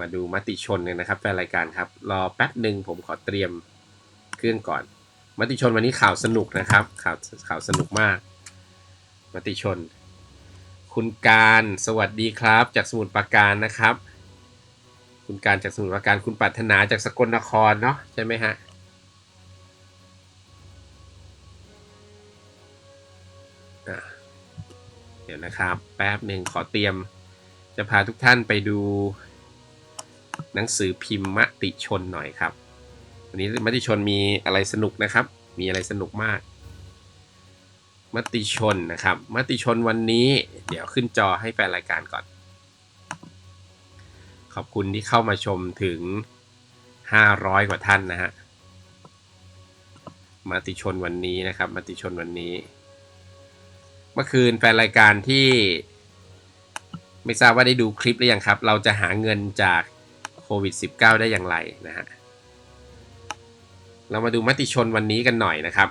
มาดูมติชนกันนะครับแฟนรายการครับ รอแป๊บหนึ่งผมขอเตรียมเครื่องก่อน มติชนวันนี้ข่าวสนุกนะครับ ข่าวข่าวสนุกมาก มติชน คุณการสวัสดีครับ จากสมุทรปราการนะครับ คุณการจากสมุทรปราการคุณปรารถนาจากสกลนครเนาะใช่ไหมฮะเดี๋ยวนะครับ แป๊บหนึ่งขอเตรียมจะพาทุกท่านไปดู หนังสือพิมพ์มติชนหน่อยครับ วันนี้มติชนมีอะไรสนุกนะครับ มีอะไรสนุกมาก มติชนนะครับ มติชนวันนี้ เดี๋ยวขึ้นจอให้แฟนรายการก่อน ขอบคุณที่เข้ามาชมถึง 500 กว่าท่านนะฮะมติชนวันนี้นะครับมติชนวันนี้ เมื่อคืนแฟนรายการที่ไม่ทราบว่าได้ดูคลิปหรือยังครับ เราจะหาเงินจาก โควิด -19 ได้อย่างไรนะฮะ เรามาดูมติชนวันนี้กันหน่อยนะครับ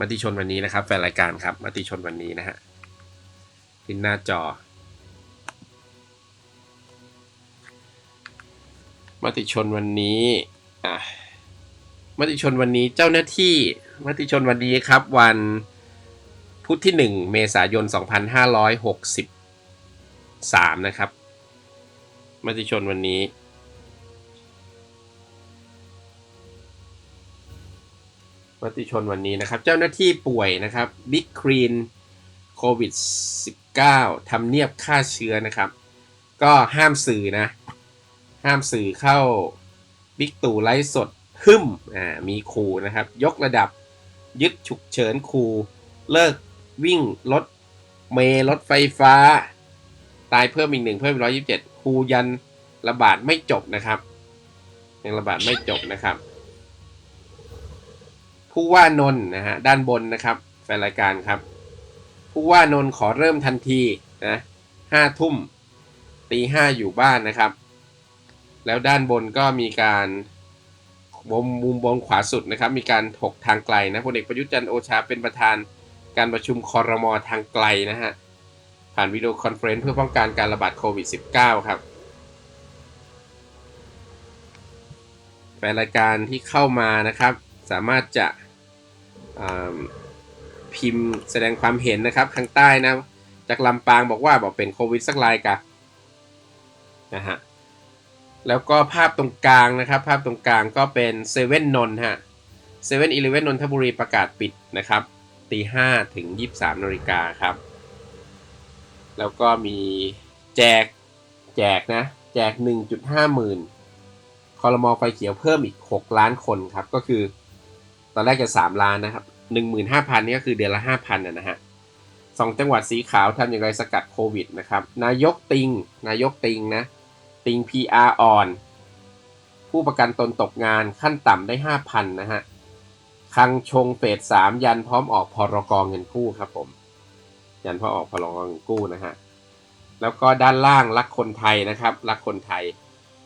มติชนวันนี้นะครับแฟนรายการครับมติชนวันนี้นะฮะขึ้นหน้าจอ มติชนวันนี้อะมติชนวันนี้เจ้าหน้าที่มติชนวันนี้ครับวันพุธที่ 1 เมษายน 2563 นะครับ มติชนวันนี้ มติชนวันนี้นะครับ เจ้าหน้าที่ป่วยนะครับบิ๊กครีนโควิด -19 ทำเนียบฆ่าเชื้อนะครับ ก็ห้ามสื่อนะ ห้ามสื่อเข้าบิ๊กตู่ไลฟ์สดหึมอ่ามีครูนะครับ ยกระดับยึดฉุกเฉินครูเลิกวิ่งรถเมล์รถไฟฟ้า ตายเพิ่มอีกหนึ่งเพิ่มร้อยยิบเจ็ด ครูยันระบาดไม่จบนะครับ ยังระบาดไม่จบนะครับ ผู้ว่านนท์นะฮะด้านบนนะครับแฟนรายการครับ ผู้ว่านนท์ขอเริ่มทันทีนะห้าทุ่มตีห้าอยู่บ้านนะครับ แล้วด้านบนก็มีการมุมมุมบนขวาสุดนะครับ มีการถกทางไกลนะพลเอกประยุทธ์จันทร์โอชาเป็นประธานการประชุมคอรมอทางไกลนะฮะ ผ่านวิดีโอคอนเฟรนซ์เพื่อป้องกันการระบาดโควิด -19 ครับแฟนรายการที่เข้ามานะครับ สามารถจะพิมพ์แสดงความเห็นนะครับข้างใต้นะจากลำปางบอกว่าบอกเป็นโควิดสักรายกะนะฮะแล้วก็ภาพตรงกลางนะครับ ภาพตรงกลางก็เป็นเซเว่นนนฮะเซเว่นอีเลเว่นนนทบุรีประกาศปิดนะครับตีห้าถึงยี่สามนาฬิกาครับ แล้วก็มีแจกแจกนะ แจก 1.5 หมื่นคอรมอไฟเขียวเพิ่มอีก 6 ล้านคนครับ ก็คือ ตอนแรกจะ 3 ล้านนะครับ15,000นี่ก็คือเดือนละ 5,000นะนะฮะสองจังหวัดสีขาวทำอย่างไรสกัดโควิดนะครับ นายกติง นายกติงนะ ติง PR อ่อน ผู้ประกันตนตกงานขั้นต่ำได้ 5,000 นะฮะคังชงเฟสสามยันพร้อมออกพรกเงินกู้ครับผม ยันพอออกพรกเงินกู้นะฮะแล้วก็ด้านล่างรักคนไทยนะครับรักคนไทย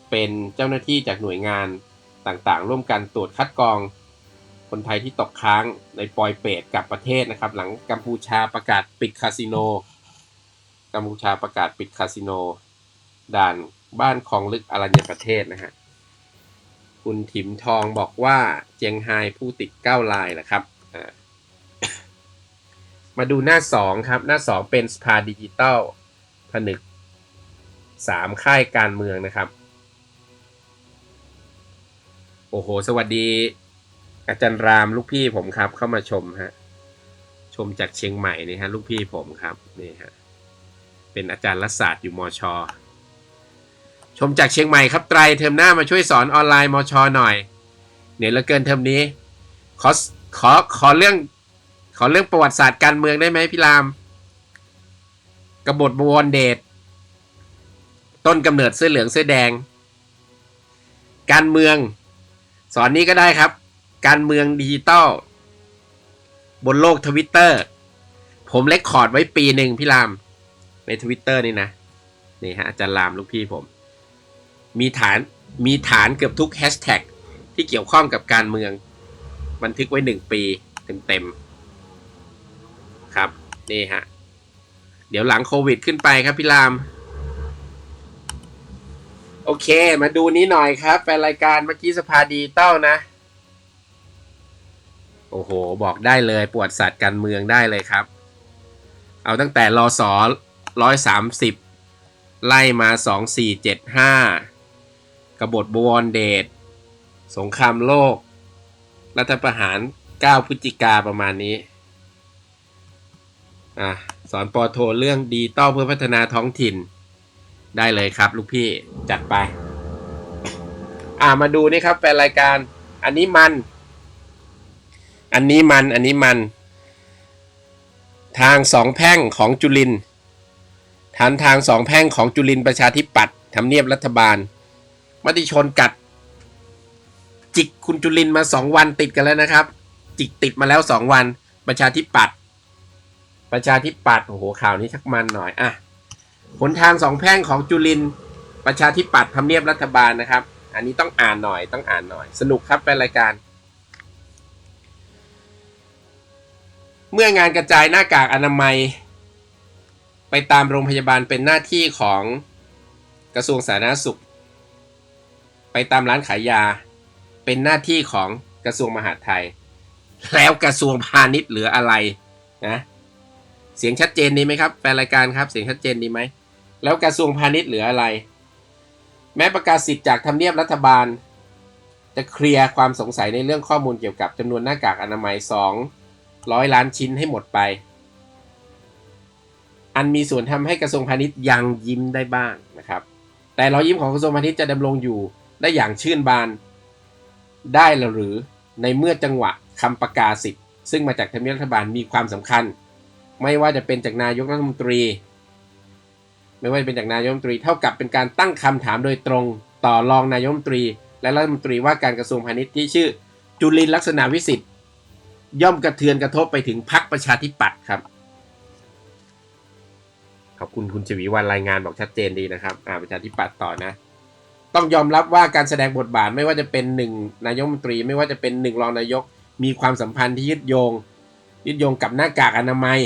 เป็นเจ้าหน้าที่จากหน่วยงานต่างๆ ร่วมกันตรวจคัดกรอง คนไทยที่ตกค้างในปอยเปตกับประเทศนะครับ หลังกัมพูชาประกาศปิดคาสิโนกัมพูชาประกาศปิดคาสิโน ด่านบ้านคลองลึกอรัญญประเทศนะฮะคุณถิมทองบอกว่าเจียงไฮ้ผู้ติดเก้าลายนะครับ มาดูหน้าสองครับ หน้าสองเป็นสภาดิจิตอลผนึกสามค่ายการเมืองนะครับ โอ้โห สวัสดี อาจารย์รามลูกพี่ผมครับ เข้ามาชมฮะ ชมจากเชียงใหม่นี่ฮะ ลูกพี่ผมครับ นี่ฮะ เป็นอาจารย์รัศาสตร์อยู่มชชมจากเชียงใหม่ครับไตรเทอมหน้ามาช่วยสอนออนไลน์มชหน่อย เหนื่อยเหลือเกินเทอมนี้ ขอขอขอเรื่อง ขอเรื่องประวัติศาสตร์การเมืองได้ไหมพี่ราม กบฏบวรเดช ต้นกำเนิดเสื้อเหลืองเสื้อแดง การเมือง สอนนี้ก็ได้ครับ การเมืองดิจิตอลบนโลกทวิตเตอร์ ผมเลคคอร์ดไว้ปีหนึ่งพี่ราม ในทวิตเตอร์นี่นะ นี่ฮะอาจารย์รามลูกพี่ผม มีฐานมีฐานเกือบทุกแฮชแท็กที่เกี่ยวข้องกับการเมือง บันทึกไว้หนึ่งปีเต็มๆ นี่ฮะ เดี๋ยวหลังโควิดขึ้นไปครับพี่ราม โอเค มาดูนี้หน่อยครับแฟนรายการเมื่อกี้สภาดีเต้านะ โอ้โห บอกได้เลยปวดสัตว์การเมืองได้เลยครับ เอาตั้งแต่รอสอร้อยสามสิบไล่มาสองสี่เจ็ดห้ากบฏบวรเดชสงครามโลก รัฐประหาร 9 พฤศจิกาประมาณนี้ อะสอนปอโทเรื่องดีต้อเพื่อพัฒนาท้องถิ่น ได้เลยครับลูกพี่จัดไป อ่ามาดูนี่ครับแฟนรายการ อันนี้มัน อันนี้มัน อันนี้มัน ทางสองแพ่งของจุลินฐานทางสองแพ่งของจุลินประชาธิปัตย์ทำเนียบรัฐบาล มติชนกัด จิกคุณจุลินมาสองวันติดกันแล้วนะครับ จิกติดมาแล้วสองวันประชาธิปัตย์ ประชาธิปัตย์โอ้โหข่าวนี้ชักมันหน่อยอะหนทางสองแพร่งของจุลินประชาธิปัตย์ทำเนียบรัฐบาลนะครับ อันนี้ต้องอ่านหน่อยต้องอ่านหน่อย สนุกครับเป็นรายการ เมื่องานกระจายหน้ากากอนามัย ไปตามโรงพยาบาลเป็นหน้าที่ของกระทรวงสาธารณสุข ไปตามร้านขายยา เป็นหน้าที่ของกระทรวงมหาดไทย แล้วกระทรวงพาณิชย์เหลืออะไรนะ เสียงชัดเจนดีไหมครับแฟนรายการครับเสียงชัดเจนดีไหมแล้วกระทรวงพาณิชย์เหลืออะไร แม้ประกาศสิทธิ์จากทำเนียบรัฐบาล จะเคลียร์ความสงสัยในเรื่องข้อมูลเกี่ยวกับจำนวนหน้ากากอนามัย 200 ล้านชิ้นให้หมดไป อันมีส่วนทำให้กระทรวงพาณิชย์ยังยิ้มได้บ้างนะครับ แต่รอยยิ้มของกระทรวงพาณิชย์จะดำรงอยู่ได้อย่างชื่นบานได้หรือในเมื่อจังหวะคำประกาศสิทธิ์ซึ่งมาจากทำเนียบรัฐบาลมีความสำคัญ ไม่ว่าจะเป็นจากนายกรัฐมนตรี ไม่ว่าจะเป็นจากนายกรัฐมนตรี เท่ากับเป็นการตั้งคำถามโดยตรงต่อรองนายกรัฐมนตรี และรัฐมนตรีว่าการกระทรวงพาณิชย์ที่ชื่อ จุลินลักษณะวิสิทธิ์ย่อมกระเทือนกระทบไปถึงพรรคประชาธิปัตย์ครับ ขอบคุณคุณชวีวันรายงานบอกชัดเจนดีนะครับอ่าประชาธิปัตย์ต่อนะ ต้องยอมรับว่าการแสดงบทบาทไม่ว่าจะเป็นหนึ่งนายกรัฐมนตรี ไม่ว่าจะเป็นหนึ่งรองนายกมีความสัมพันธ์ที่ยึดโยงยึดโยงกับหน้ากากอนามัย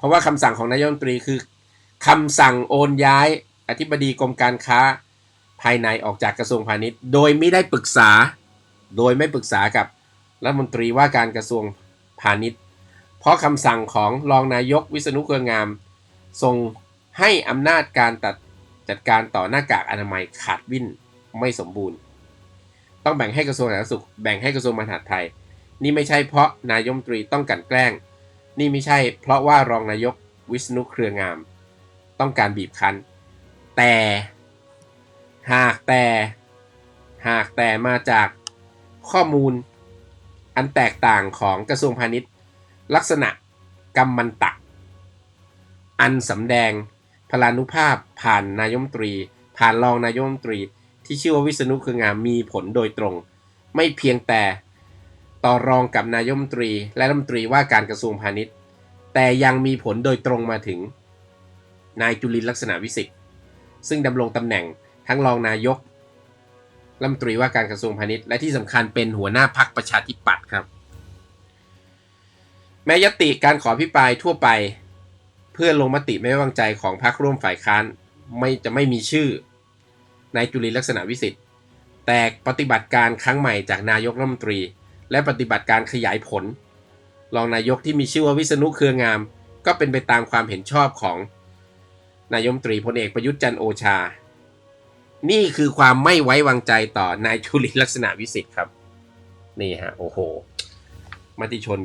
เพราะว่าคำสั่งของนายกรัฐมนตรีคือคำสั่งโอนย้ายอธิบดีกรมการค้าภายในออกจากกระทรวงพาณิชย์ โดยไม่ได้ปรึกษา โดยไม่ปรึกษากับรัฐมนตรีว่าการกระทรวงพาณิชย์ เพราะคำสั่งของรองนายกวิษณุเครืองามทรงให้อำนาจการตัดจัดการต่อหน้ากากอนามัยขาดวิ่นไม่สมบูรณ์ ต้องแบ่งให้กระทรวงสาธารณสุข แบ่งให้กระทรวงมหาดไทย นี่ไม่ใช่เพราะนายมนตรีต้องกันแกล้ง นี่ไม่ใช่เพราะว่ารองนายกวิษณุเครืองาม ต้องการบีบคั้น แต่หากแต่หากแต่มาจากข้อมูลอันแตกต่างของกระทรวงพาณิชย์ ลักษณะกรรมมันตะอันสำแดงพลานุภาพผ่านนายมตรี ผ่านรองนายมตรี ที่ชื่อว่าวิษณุเครืองามมีผลโดยตรง ไม่เพียงแต่ ต่อรองกับนายมตรีและรัฐมนตรีว่าการกระทรวงพาณิชย์ แต่ยังมีผลโดยตรงมาถึง นายจุลินลักษณะวิสิทธิ์ซึ่งดำรงตำแหน่งทั้งรองนายกรัฐมนตรีว่าการกระทรวงพาณิชย์และที่สำคัญเป็นหัวหน้าพักประชาธิปัตย์ครับ แม้ยติการขอพิปรายทั่วไป เพื่อลงมติไม่ไว้วางใจของพรรคร่วมฝ่ายค้านไม่จะไม่มีชื่อนายจุลินลักษณะวิสิทธิ์แต่ปฏิบัติการครั้งใหม่จากนายกรัฐมนตรี และปฏิบัติการขยายผล รองนายกที่มีชื่อว่าวิษณุเครืองาม ก็เป็นไปตามความเห็นชอบของ นายมตรีพลเอกประยุทธ์จันโอชา นี่คือความไม่ไว้วางใจต่อนายจุลินลักษณะวิสิทธิ์ครับ นี่ฮะโอ้โห มติชน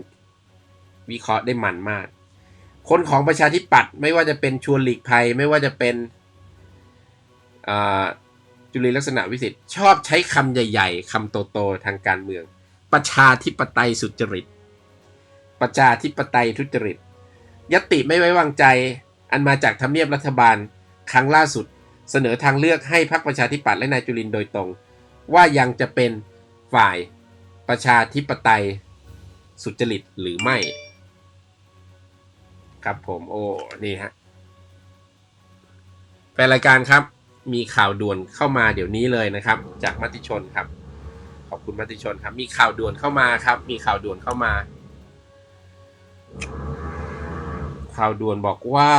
วิเคราะห์ได้มันมาก คนของประชาธิปัตย์ไม่ว่าจะเป็นชวนหลีกภัยไม่ว่าจะเป็นอ่าจุลินลักษณะวิสิทธิ์ชอบใช้คำใหญ่ ๆคำโตๆทางการเมือง ประชาธิปไตยสุจริต ประชาธิปไตยทุจริต ยติไม่ไว้วางใจ อันมาจากทำเนียบรัฐบาล ครั้งล่าสุด เสนอทางเลือกให้พรรคประชาธิปัตย์และนายจุลินโดยตรง ว่ายังจะเป็นฝ่ายประชาธิปไตยสุจริตหรือไม่ ครับผมโอ้นี่ฮะแฟนรายการครับมีข่าวด่วนเข้ามาเดี๋ยวนี้เลยนะครับ จากมติชนครับ ขอบคุณมติชนครับ มีข่าวด่วนเข้ามาครับ มีข่าวด่วนเข้ามา ข่าวด่วนบอกว่า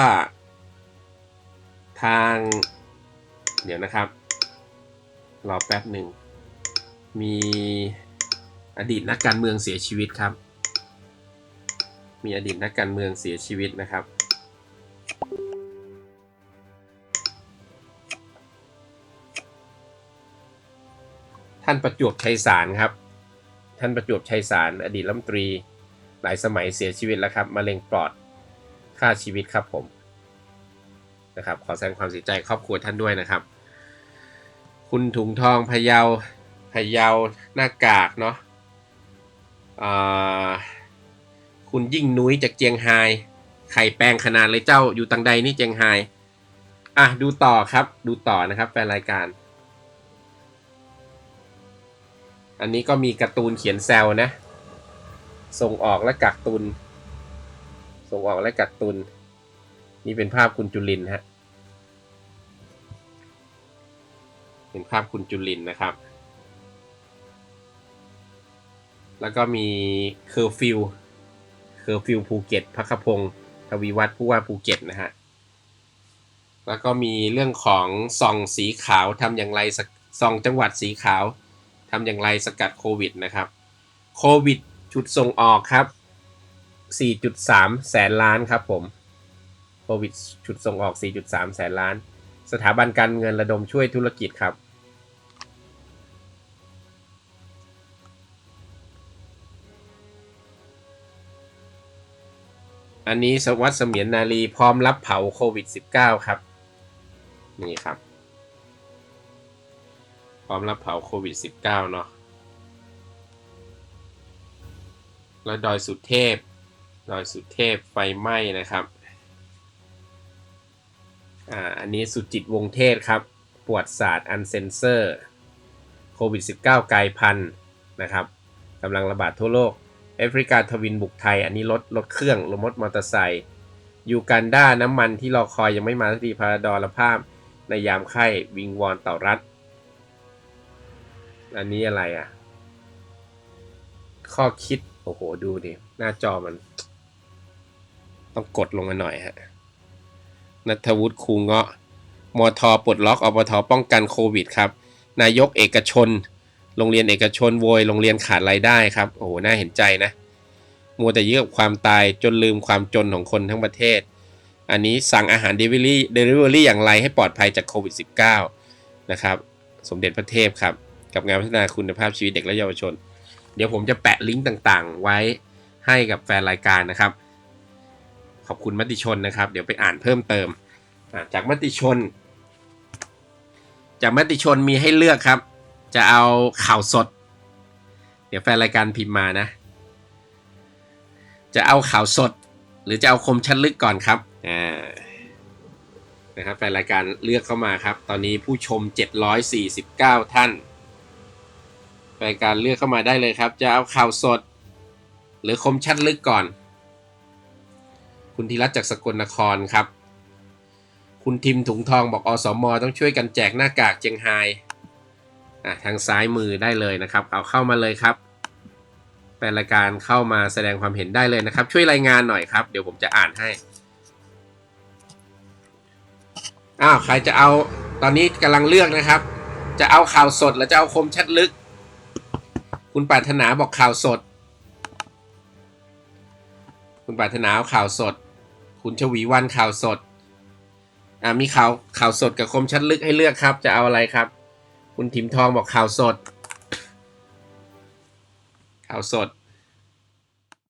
ทาง เดี๋ยวนะครับ รอแป๊บหนึ่ง มีอดีตนักการเมืองเสียชีวิตครับ มีอดีตนักการเมืองเสียชีวิตนะครับ ท่านประจวบชัยสารครับ ท่านประจวบชัยสารอดีตรัฐมนตรี หลายสมัยเสียชีวิตแล้วครับมะเร็งปอดฆ่าชีวิตครับผมนะครับขอแสดงความเสียใจครอบครัวท่านด้วยนะครับ คุณถุงทองพะเยาพะเยาหน้ากากเนาะคุณยิ่งนุ้ยจากเจียงไฮไข่แปลงขนาดเลยเจ้าอยู่ตังใดนี่เจียงไฮอะดูต่อครับดูต่อนะครับแฟนรายการ อันนี้ก็มีการ์ตูนเขียนแซวนะ ส่งออกและกักตุน ส่งออกและกักตุน นี่เป็นภาพคุณจุลินฮะ เป็นภาพคุณจุลินนะครับ แล้วก็มีเคอร์ฟิว เคอร์ฟิวภูเก็ตพักพงศ์ทวีวัฒน์ผู้ว่าภูเก็ตนะฮะ แล้วก็มีเรื่องของซองสีขาวทำอย่างไรซองจังหวัดสีขาวำอย่างไรสกัดโควิดนะครับโควิดจุดส่งออกครับ 4.3 แสนล้านครับผมโควิดจุดส่งออก 4.3 แสนล้าน สถาบันการเงินระดมช่วยธุรกิจครับ อันนี้สวัสดิ์เสมียนนาลีพร้อมรับเผาโควิด -19 ครับ นี่ครับ พร้อมรับเผาโควิด -19 เนาะแล้วดอยสุเทพ ดอยสุเทพไฟไหม้นะครับ อ่า อันนี้สุจิตวงเทศครับ ปวดศาสตร์อันเซนเซอร์โควิด -19 กลายพันธุ์นะครับกำลังระบาดทั่วโลก แอฟริกาทวินบุกไทย อันนี้รถรถเครื่องรถมอเตอร์ไซค์ยูกันด้าน้ำมันที่รอคอยยังไม่มาสักทีพาราดอลภาพ ในยามไข้วิงวอนต่อรัฐ อันนี้อะไรอะ ข้อคิด โอ้โห ดูดิ หน้าจอมัน ต้องกดลงมาหน่อยฮะ นัทวุฒิคูเงาะ มทปลดล็อกอบทป้องกันโควิดครับ นายกเอกชน โรงเรียนเอกชนโวย โรงเรียนขาดรายได้ครับ โอ้โห น่าเห็นใจนะ มัวแต่ยึดกับความตายจนลืมความจนของคนทั้งประเทศ อันนี้สั่งอาหารเดลิเวอรี่เดลิเวอรี่อย่างไรให้ปลอดภัยจากโควิด -19 นะครับ สมเด็จพระเทพครับ กับงานพัฒนาคุณภาพชีวิตเด็กและเยาวชน เดี๋ยวผมจะแปะลิงก์ต่างๆ ไว้ให้กับแฟนรายการนะครับ ขอบคุณมติชนนะครับ เดี๋ยวไปอ่านเพิ่มเติม จากมติชน จากมติชนมีให้เลือกครับ จะเอาข่าวสด เดี๋ยวแฟนรายการพิมพ์มานะ จะเอาข่าวสด หรือจะเอาคมชัดลึกก่อนครับอ่านะครับแฟนรายการเลือกเข้ามาครับ ตอนนี้ผู้ชม 749 ท่าน รายการเลือกเข้ามาได้เลยครับ จะเอาข่าวสด หรือคมชัดลึกก่อน คุณธีรัตน์จากสกลนครครับ คุณทิมถุงทองบอกอสมต้องช่วยกันแจกหน้ากากเจียงไฮอะทางซ้ายมือได้เลยนะครับ เอาเข้ามาเลยครับแฟนรายการเข้ามาแสดงความเห็นได้เลยนะครับ ช่วยรายงานหน่อยครับ เดี๋ยวผมจะอ่านให้อ้าวใครจะเอาตอนนี้กำลังเลือกนะครับ จะเอาข่าวสดหรือจะเอาคมชัดลึก คุณปรารถนาบอกข่าวสด คุณปรารถนาเอาข่าวสด คุณชวีวันข่าวสด อ่ามีข่าวข่าวสดกับคมชัดลึกให้เลือกครับ จะเอาอะไรครับ คุณถิมทองบอกข่าวสด ข่าวสด